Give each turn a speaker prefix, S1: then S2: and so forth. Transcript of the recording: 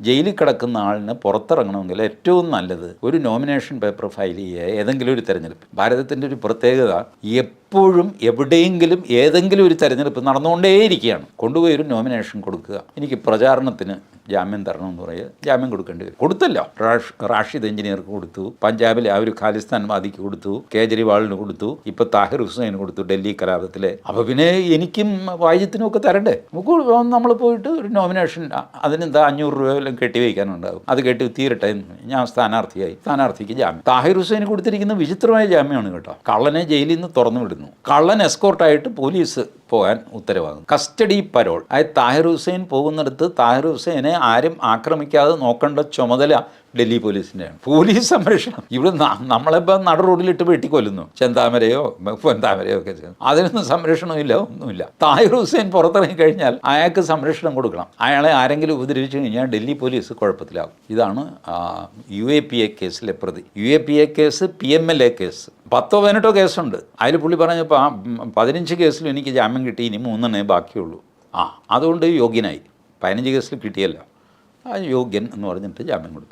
S1: ജയിലിൽ കിടക്കുന്ന ആളിന് പുറത്തിറങ്ങണമെങ്കിൽ ഏറ്റവും നല്ലത് ഒരു നോമിനേഷൻ പേപ്പർ ഫയൽ ചെയ്യുക ഏതെങ്കിലും ഒരു തെരഞ്ഞെടുപ്പ്. ഭാരതത്തിന്റെ ഒരു പ്രത്യേകത എപ്പോഴും എവിടെയെങ്കിലും ഏതെങ്കിലും ഒരു തെരഞ്ഞെടുപ്പ് നടന്നുകൊണ്ടേയിരിക്കുകയാണ്. കൊണ്ടുപോയി ഒരു നോമിനേഷൻ കൊടുക്കുക. എനിക്ക് പ്രചാരണത്തിന് ജാമ്യം തരണം എന്ന് പറയുക ജാമ്യം കൊടുക്കേണ്ടി വരും. കൊടുത്തല്ലോ. റാഷ് റാഷിദ് എഞ്ചിനീയർക്ക് കൊടുത്തു. പഞ്ചാബിലെ ആ ഒരു ഖാലിസ്ഥാൻ വാദിക്ക് കൊടുത്തു. കേജ്രിവാളിന് കൊടുത്തു. ഇപ്പൊ താഹിർ ഹുസൈന് കൊടുത്തു ഡൽഹി കലാപത്തിലെ അപ്പൊ പിന്നെ എനിക്കും വായിജത്തിനും ഒക്കെ തരണ്ടേ? നമുക്ക് നമ്മൾ പോയിട്ട് ഒരു നോമിനേഷൻ അതിനെന്താ അഞ്ഞൂറ് രൂപ വല്ലതും കെട്ടിവയ്ക്കാനുണ്ടാകും അത് കെട്ടി തീരട്ടെ ഞാൻ സ്ഥാനാർത്ഥിയായി. സ്ഥാനാർത്ഥിക്ക് ജാമ്യം. താഹിർ ഹുസൈന് കൊടുത്തിരിക്കുന്ന വിചിത്രമായ ജാമ്യമാണ് കേട്ടോ. കള്ളനെ ജയിലിൽ നിന്ന് തുറന്നു വിടുന്നു കള്ളൻ എസ്കോർട്ടായിട്ട് പോലീസ് പോകാൻ ഉത്തരവാകും കസ്റ്റഡി പരോൾ. അതായത് താഹിർ ഹുസൈൻ പോകുന്നിടത്ത് താഹിർ ഹുസൈനെ ആരും ആക്രമിക്കാതെ നോക്കേണ്ട ചുമതല ഡൽഹി പോലീസിന്റെയാണ് പോലീസ് സംരക്ഷണം ഇവിടെ നമ്മളിപ്പം നട റോഡിലിട്ട് വെട്ടിക്കൊല്ലുന്നു. ചെന്താമരയോ പൊന്താമരയോ ഒക്കെ ചെയ്യുന്നു അതിനൊന്നും സംരക്ഷണമില്ല ഒന്നുമില്ല. താഹിർ ഹുസൈൻ പുറത്തിറങ്ങി കഴിഞ്ഞാൽ അയാൾക്ക് സംരക്ഷണം കൊടുക്കണം. അയാളെ ആരെങ്കിലും ഉപദ്രവിച്ചു കഴിഞ്ഞാൽ ഡൽഹി പോലീസ് കുഴപ്പത്തിലാകും. ഇതാണ് യു എ പി എ കേസിലെ പ്രതി. U A P A case P M L A case. പത്തോ പതിനെട്ടോ കേസുണ്ട്. അതിൽ പുള്ളി പറഞ്ഞപ്പോൾ ആ പതിനഞ്ച് കേസിലും എനിക്ക് ജാമ്യം കിട്ടി ഇനി മൂന്നെണ്ണേ ബാക്കിയുള്ളൂ. ആ അതുകൊണ്ട് യോഗ്യനായി. പതിനഞ്ച് കേസിൽ കിട്ടിയല്ല. ആ യോഗ്യൻ എന്ന് പറഞ്ഞിട്ട് ജാമ്യം കൊടുത്തു.